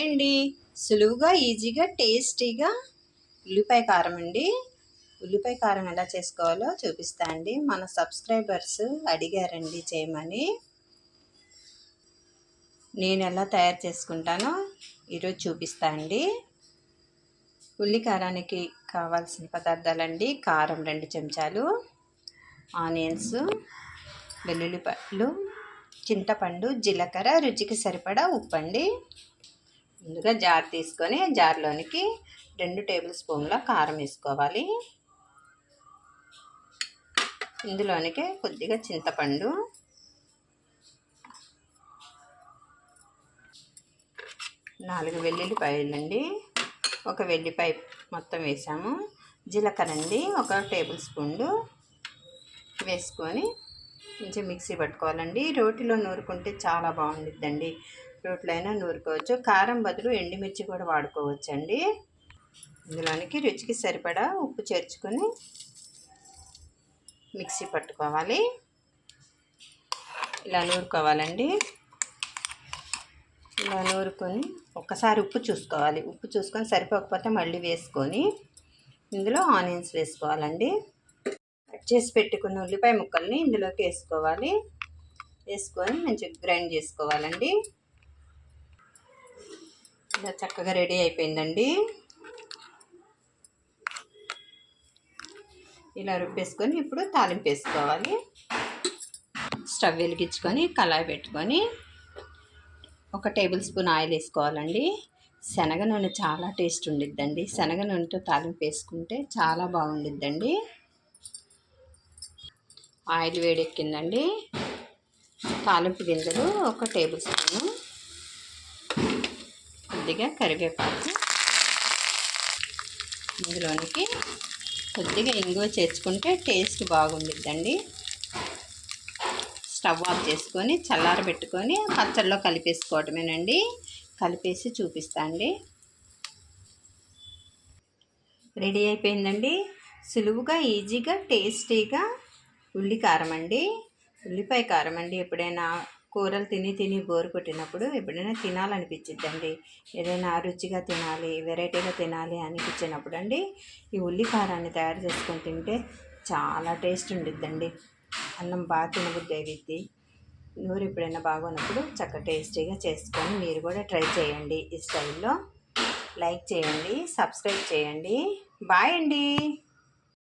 అండి సులువుగా ఈజీగా టేస్టీగా ఉల్లిపాయ కారం అండి. ఉల్లిపాయ కారం ఎలా చేసుకోవాలో చూపిస్తా అండి. మన సబ్స్క్రైబర్స్ అడిగారండి చేయమని. నేను ఎలా తయారు చేసుకుంటానో ఈరోజు చూపిస్తా అండి. ఉల్లి కారానికి కావాల్సిన పదార్థాలండి. కారం రెండు చెంచాలు ఆనియన్స్ వెల్లుల్లిపాయలు చింతపండు జీలకర్ర రుచికి సరిపడా ఉప్పు అండి ముందుగా జార్ తీసుకొని జార్లోనికి రెండు టేబుల్ స్పూన్ల కారం వేసుకోవాలి. ఇందులోనికి కొద్దిగా చింతపండు. నాలుగు వెల్లుల్లిపాయలండి. ఒక వెల్లిపాయ మొత్తం వేసాము. జీలకర్ర అండి ఒక టేబుల్ స్పూన్లు వేసుకొని కొంచెం మిక్సీ పట్టుకోవాలండి. రోటిలో నూరుకుంటే చాలా బాగుండిద్దండి. రోట్లో అయినా నూరుకోవచ్చు. కారం బదులు ఎండుమిర్చి కూడా వాడుకోవచ్చండి. ఇందులోనికి రుచికి సరిపడా ఉప్పు చేర్చుకొని మిక్సీ పట్టుకోవాలి. ఇలా నూరుకోవాలండి. ఇలా నూరుకొని ఒక్కసారి ఉప్పు చూసుకోవాలి. ఉప్పు చూసుకొని సరిపోకపోతే మళ్ళీ వేసుకొని ఇందులో ఆనియన్స్ వేసుకోవాలండి. కట్ చేసి పెట్టుకున్న ఉల్లిపాయ ముక్కల్ని ఇందులోకి వేసుకోవాలి. వేసుకొని మంచిగా గ్రైండ్ చేసుకోవాలండి. ఇలా చక్కగా రెడీ అయిపోయిందండి. ఇలా రుబ్బేసుకొని ఇప్పుడు తాలింపు వేసుకోవాలి. స్టవ్ వెలిగించుకొని కళాయి పెట్టుకొని ఒక టేబుల్ స్పూన్ ఆయిల్ వేసుకోవాలండి. శనగ నూనె చాలా టేస్ట్ ఉండిద్దండి. శనగ నూనెతో తాలింపు వేసుకుంటే చాలా బాగుండిద్దండి. ఆయిల్ వేడెక్కిందండి. తాలింపు గింజలు ఒక టేబుల్ స్పూను. కొద్దిగా కరివేపాకు. ఇందులోనికి కొద్దిగా ఇంగువ చేర్చుకుంటే టేస్ట్ బాగుండిద్దండి. స్టవ్ ఆఫ్ చేసుకొని చల్లారబెట్టుకొని పచ్చడిలో కలిపేసుకోవటమేనండి. కలిపేసి చూపిస్తా అండి రెడీ అయిపోయిందండి. సులువుగా ఈజీగా టేస్టీగా ఉల్లి కారం అండి ఉల్లిపాయ కారం అండి ఎప్పుడైనా కూరలు తిని తిని బోరు కొట్టినప్పుడు ఎప్పుడైనా తినాలనిపించిద్దండి. ఏదైనా రుచిగా తినాలి వెరైటీగా తినాలి అనిపించినప్పుడు అండి ఈ ఉల్లి కారాన్ని తయారు చేసుకొని తింటే చాలా టేస్ట్ ఉండిద్దండి. అన్నం బాగా తినబుద్ది అయ్యిద్ది నూరు ఎప్పుడైనా బాగున్నప్పుడు చక్క టేస్టీగా చేసుకొని మీరు కూడా ట్రై చేయండి. ఈ స్టైల్లో లైక్ చేయండి సబ్స్క్రైబ్ చేయండి. బాయ్ అండి.